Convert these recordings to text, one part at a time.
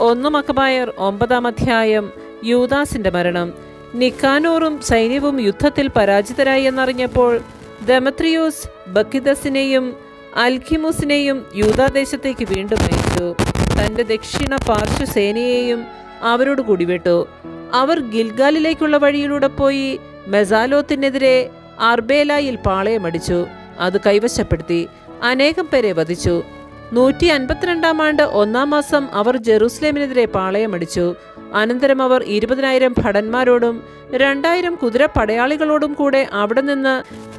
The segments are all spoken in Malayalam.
ഒന്ന് മക്കബായർ ഒമ്പതാം അധ്യായം യൂദാസിന്റെ മരണം. നിക്കാനോറും സൈന്യവും യുദ്ധത്തിൽ പരാജിതരായി എന്നറിഞ്ഞപ്പോൾ ദമത്രിയോസ് ബക്കിദസിനെയും അൽഖിമുസിനെയും യൂദാദേശത്തേക്ക് വീണ്ടും അയച്ചു തന്റെ ദക്ഷിണ പാർശ്വസേനയെയും അവരോട് കൂടിവിട്ടു. അവർ ഗിൽഗാലിലേക്കുള്ള വഴിയിലൂടെ പോയി മെസാലോത്തിനെതിരെ അർബേലായിൽ പാളയമടിച്ചു. അത് കൈവശപ്പെടുത്തി. അനേകം പേരെ വധിച്ചു. നൂറ്റി അൻപത്തിരണ്ടാം ആണ്ട് ഒന്നാം മാസം അവർ ജെറൂസലേമിനെതിരെ പാളയമടിച്ചു. അനന്തരം അവർ ഇരുപതിനായിരം ഭടന്മാരോടും രണ്ടായിരം കുതിര പടയാളികളോടും കൂടെ അവിടെ നിന്ന്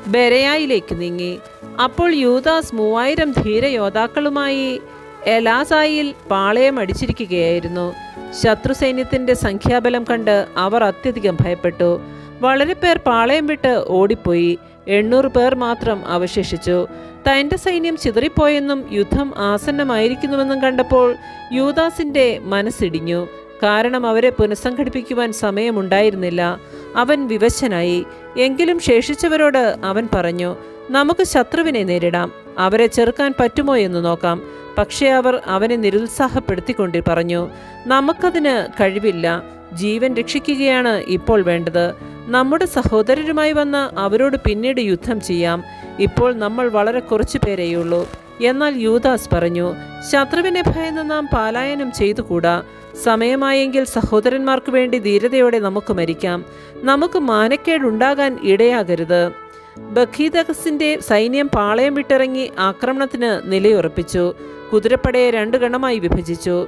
ബെരയായിലേക്ക് നീങ്ങി. അപ്പോൾ യൂദാസ് മൂവായിരം ധീരയോദ്ധാക്കളുമായി എലാസായിൽ പാളയം അടിച്ചിരിക്കുകയായിരുന്നു ശത്രു സൈന്യത്തിന്റെ സംഖ്യാബലം കണ്ട് അവർ അത്യധികം ഭയപ്പെട്ടു. വളരെ പേർ പാളയം വിട്ട് ഓടിപ്പോയി. എണ്ണൂറ് പേർ മാത്രം അവശേഷിച്ചു. തന്റെ സൈന്യം ചിതറിപ്പോയെന്നും യുദ്ധം ആസന്നമായിരിക്കുന്നുവെന്നും കണ്ടപ്പോൾ യൂദാസിന്റെ മനസ്സിടിഞ്ഞു. കാരണം അവരെ പുനഃസംഘടിപ്പിക്കുവാൻ സമയമുണ്ടായിരുന്നില്ല. അവൻ വിവശനായി. എങ്കിലും ശേഷിച്ചവരോട് അവൻ പറഞ്ഞു നമുക്ക് ശത്രുവിനെ നേരിടാം. അവരെ ചെറുക്കാൻ പറ്റുമോ എന്ന് നോക്കാം. പക്ഷേ അവർ അവനെ നിരുത്സാഹപ്പെടുത്തിക്കൊണ്ട് പറഞ്ഞു നമുക്കതിന് കഴിവില്ല. ജീവൻ രക്ഷിക്കുകയാണ് ഇപ്പോൾ വേണ്ടത്. നമ്മുടെ സഹോദരരുമായി വന്ന് അവരോട് പിന്നീട് യുദ്ധം ചെയ്യാം. ഇപ്പോൾ നമ്മൾ വളരെ കുറച്ചു പേരെയുള്ളൂ എന്നാൽ യൂദാസ് പറഞ്ഞു ശത്രുവിനെ ഭയന്ന് നാം പാലായനം ചെയ്തുകൂടാ. സമയമായെങ്കിൽ സഹോദരന്മാർക്ക് വേണ്ടി ധീരതയോടെ നമുക്ക് മരിക്കാം. നമുക്ക് മാനക്കേടുണ്ടാകാൻ ഇടയാകരുത്. ബഖീദഗസിന്റെ സൈന്യം പാളയം വിട്ടിറങ്ങി ആക്രമണത്തിന് നിലയുറപ്പിച്ചു. കുതിരപ്പടയെ രണ്ട് ഗണമായി വിഭജിച്ചു.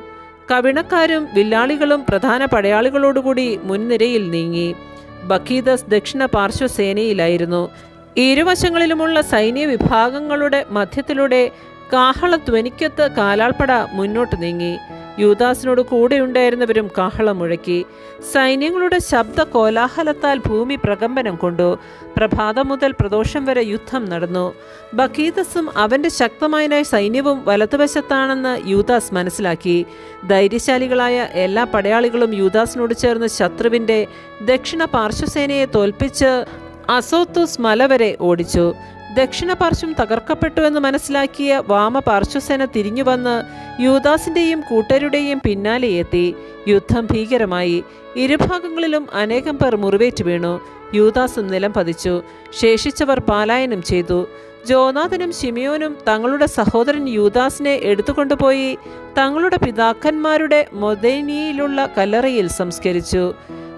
കവിണക്കാരും വില്ലാളികളും പ്രധാന പടയാളികളോടുകൂടി മുൻനിരയിൽ നീങ്ങി. ബഖീദസ് ദക്ഷിണ പാർശ്വസേനയിലായിരുന്നു. ഇരുവശങ്ങളിലുമുള്ള സൈന്യ വിഭാഗങ്ങളുടെ മധ്യത്തിലൂടെ കാഹളധ്വനിക്കത്ത് കാലാൾപ്പട മുന്നോട്ട് നീങ്ങി. യൂദാസിനോട് കൂടെയുണ്ടായിരുന്നവരും കാഹളം മുഴക്കി. സൈന്യങ്ങളുടെ ശബ്ദ കോലാഹലത്താൽ ഭൂമി പ്രകമ്പനം കൊണ്ടു. പ്രഭാതം മുതൽ പ്രദോഷം വരെ യുദ്ധം നടന്നു. ബക്കീതസും അവന്റെ ശക്തമായ സൈന്യവും വലതുവശത്താണെന്ന് യൂദാസ് മനസ്സിലാക്കി. ധൈര്യശാലികളായ എല്ലാ പടയാളികളും യൂദാസിനോട് ചേർന്ന് ശത്രുവിന്റെ ദക്ഷിണ പാർശ്വസേനയെ തോൽപ്പിച്ച് അസോത്തോസ് മല വരെ ഓടിച്ചു. ദക്ഷിണ തകർക്കപ്പെട്ടുവെന്ന് മനസ്സിലാക്കിയ വാമപാർശ്വസേന തിരിഞ്ഞു തിരിഞ്ഞുവന്ന് യൂദാസിന്റെയും കൂട്ടരുടെയും പിന്നാലെ എത്തി. യുദ്ധം ഭീകരമായി. ഇരുഭാഗങ്ങളിലും അനേകം പേർ മുറിവേറ്റ് വീണു. യൂദാസും നിലം പതിച്ചു. ശേഷിച്ചവർ പാലായനം ചെയ്തു. ജോനാഥനും ശിമിയോനും തങ്ങളുടെ സഹോദരൻ യൂദാസിനെ എടുത്തുകൊണ്ടുപോയി തങ്ങളുടെ പിതാക്കന്മാരുടെ മൊദൈനിയിലുള്ള കല്ലറയിൽ സംസ്കരിച്ചു.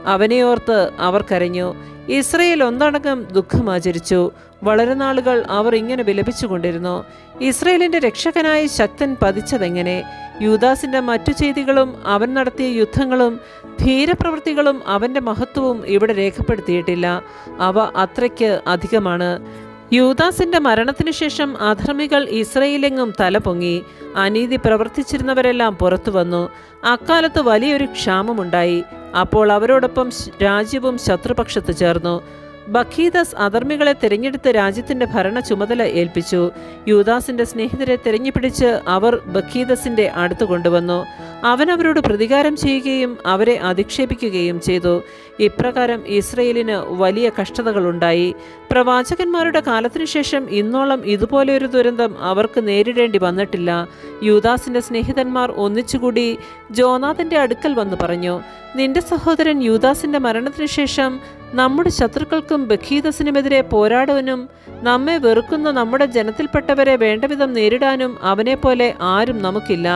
അവനെ ഓർത്ത് അവർ കരഞ്ഞു. ഇസ്രയേൽ ഒന്നടങ്കം ദുഃഖമാചരിച്ചു വളരെ നാളുകൾ അവർ ഇങ്ങനെ വിലപിച്ചുകൊണ്ടിരുന്നു. ഇസ്രയേലിന്റെ രക്ഷകനായ ശക്തൻ പതിച്ചതെങ്ങനെ? യൂദാസിന്റെ മറ്റു ചെയ്തികളും അവൻ നടത്തിയ യുദ്ധങ്ങളും ധീരപ്രവൃത്തികളും അവന്റെ മഹത്വവും ഇവിടെ രേഖപ്പെടുത്തിയിട്ടില്ല. അവ അത്രയ്ക്ക് അധികമാണ്. യൂദാസിന്റെ മരണത്തിനു ശേഷം അധർമ്മികൾ ഇസ്രയേലെങ്ങും തലപൊങ്ങി. അനീതി പ്രവർത്തിച്ചിരുന്നവരെല്ലാം പുറത്തു വന്നു. അക്കാലത്ത് വലിയൊരു ക്ഷാമമുണ്ടായി. അപ്പോൾ അവരോടൊപ്പം രാജ്യവും ശത്രുപക്ഷത്ത് ചേർന്നു. ബഖീദസ് അധർമ്മികളെ തിരഞ്ഞെടുത്ത് രാജ്യത്തിന്റെ ഭരണ ചുമതല ഏൽപ്പിച്ചു. യൂദാസിന്റെ സ്നേഹിതരെ തിരഞ്ഞുപിടിച്ച് അവർ ബഖീദസിന്റെ അടുത്ത് കൊണ്ടുവന്നു. അവൻ അവരോട് പ്രതികാരം ചെയ്യുകയും അവരെ അധിക്ഷേപിക്കുകയും ചെയ്തു. ഇപ്രകാരം ഇസ്രയേലിന് വലിയ കഷ്ടതകളുണ്ടായി. പ്രവാചകന്മാരുടെ കാലത്തിനു ശേഷം ഇന്നോളം ഇതുപോലൊരു ദുരന്തം അവർക്ക് നേരിടേണ്ടി വന്നിട്ടില്ല. യൂദാസിന്റെ സ്നേഹിതന്മാർ ഒന്നിച്ചുകൂടി ജോനാഥന്റെ അടുക്കൽ വന്ന് പറഞ്ഞു നിന്റെ സഹോദരൻ യൂദാസിന്റെ മരണത്തിനു ശേഷം നമ്മുടെ ശത്രുക്കൾക്കും ബഖീദസിനുമെതിരെ പോരാടുവാനും നമ്മെ വെറുക്കുന്ന നമ്മുടെ ജനത്തിൽപ്പെട്ടവരെ വേണ്ടവിധം നേരിടാനും അവനെപ്പോലെ ആരും നമുക്കില്ല.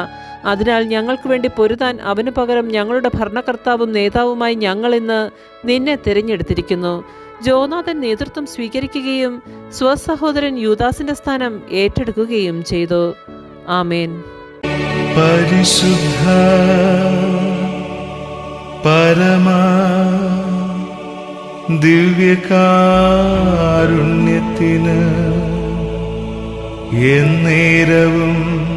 അതിനാൽ ഞങ്ങൾക്ക് വേണ്ടി പൊരുതാൻ അവനു പകരം ഞങ്ങളുടെ ഭരണകർത്താവും നേതാവുമായി ഞങ്ങൾ ഇന്ന് നിന്നെ തിരഞ്ഞെടുത്തിരിക്കുന്നു. ജോനാഥൻ നേതൃത്വം സ്വീകരിക്കുകയും സ്വസഹോദരൻ യൂദാസിന്റെ സ്ഥാനം ഏറ്റെടുക്കുകയും ചെയ്തു. ആമേൻ. പരിശുദ്ധ പരമാ ദിവ്യകാരുണ്യത്തിന് എന്നേരവും